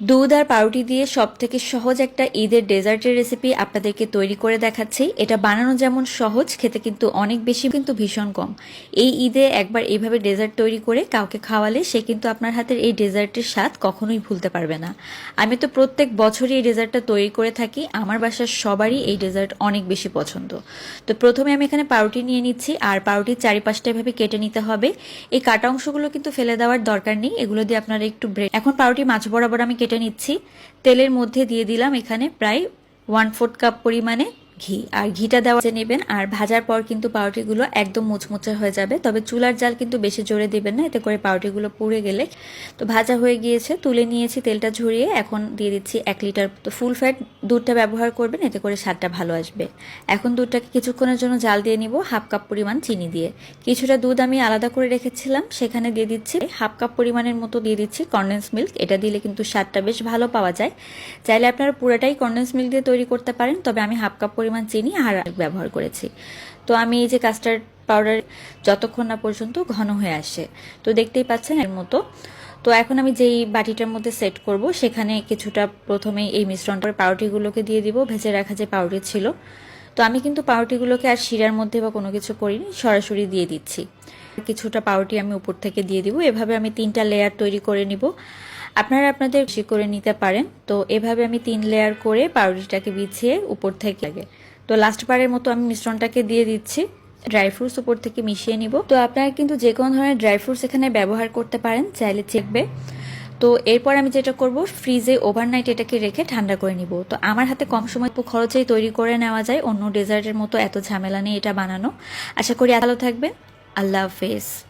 দুধ আর পাউরুটি দিয়ে সব থেকে সহজ একটা ঈদের ডেজার্টের রেসিপি আপনাদেরকে তৈরি করে দেখাচ্ছি। এটা বানানো যেমন সহজ, খেতে কিন্তু অনেক বেশি কিন্তু ভীষণ কম। এই ঈদে একবার এইভাবে ডেজার্ট তৈরি করে কাউকে খাওয়ালে সে কিন্তু আপনার হাতের এই ডেজার্টের স্বাদ কখনোই ভুলতে পারবে না। আমি তো প্রত্যেক বছরই এই ডেজার্টটা তৈরি করে থাকি। আমার বাসার সবারই এই ডেজার্ট অনেক বেশি পছন্দ। তো প্রথমে আমি এখানে পাউরুটি নিয়ে নিচ্ছি আর পাউরুটির চারিপাশটা এভাবে কেটে নিতে হবে। এই কাটা অংশগুলো কিন্তু ফেলে দেওয়ার দরকার নেই। এগুলো দিয়ে আপনারা একটু ব্রেড এখন পাউরুটি মাছ বরাবর আমি কেটে নিচ্ছি। তেলের মধ্যে দিয়ে দিলাম এখানে প্রায় ওয়ান ফোর্থ কাপ পরিমাণে ঘি। আর ঘিটা দেওয়া নেবেন, আর ভাজার পর কিন্তু পাউরুটিগুলো একদম মুচমুচে হয়ে যাবে। তবে চুলার জাল কিন্তু বেশি জোরে দেবেন না, এতে করে পাউরুটিগুলো পুড়ে গেলে। তো ভাজা হয়ে গিয়েছে, তুলে নিয়েছি তেলটা ঝরিয়ে। এখন দিয়ে দিচ্ছি এক লিটার তো ফুল ফ্যাট দুধটা ব্যবহার করবেন, এতে করে স্বাদটা ভালো আসবে। এখন দুধটাকে কিছুক্ষণের জন্য জাল দিয়ে নিব হাফ কাপ পরিমাণ চিনি দিয়ে। কিছুটা দুধ আমি আলাদা করে রেখেছিলাম, সেখানে দিয়ে দিচ্ছি হাফ কাপ পরিমাণের মতো দিয়ে দিচ্ছি কন্ডেন্স মিল্ক। এটা দিলে কিন্তু স্বাদটা বেশ ভালো পাওয়া যায়। চাইলে আপনারা পুরোটাই কন্ডেন্স মিল্ক দিয়ে তৈরি করতে পারেন, তবে আমি হাফ কাপ পরিমাণ চিনি আর ব্যবহার করেছি। তো আমি এই যে কাস্টার্ড পাউডার যতক্ষণ না পর্যন্ত ঘন হয়ে আসে। তো দেখতেই পাচ্ছেন এর মতো। তো এখন আমি যেই বাটিটার মধ্যে সেট করব, সেখানে কিছুটা প্রথমেই এই মিশ্রণটার পাউরুটিগুলোকে দিয়ে দিব, ভেজে রাখা যে পাউরুটি ছিল। তো আমি কিন্তু পাউরুটিগুলোকে আর শিরার মধ্যে বা কোনো কিছু করিনি, সরাসরি দিয়ে দিচ্ছি। কিছুটা পাউরুটি আমি উপর থেকে দিয়ে দিব। এভাবে আমি তিনটা লেয়ার তৈরি করে নিব। আপনারা আপনাদের বেশি করে নিতে পারেন। তো এভাবে আমি তিন লেয়ার করে পাউরুটিটাকে বিছিয়ে উপর থেকে লাগে। তো লাস্ট বারের মতো আমি মিশ্রণটাকে দিয়ে দিচ্ছি। ড্রাই ফ্রুটস উপর থেকে মিশিয়ে নিব। তো আপনারা কিন্তু যে কোনো ধরনের ড্রাই ফ্রুটস এখানে ব্যবহার করতে পারেন, চাইলে চেকবে। তো এরপর আমি যেটা করব ফ্রিজে ওভারনাইট এটাকে রেখে ঠান্ডা করে নিব। তো আমার হাতে কম সময় খরচেই তৈরি করে নেওয়া যায়। অন্য ডেজার্টের মতো এত ঝামেলা নেই এটা বানানো। আশা করি ভালো থাকবেন। আল্লাহ হাফেজ।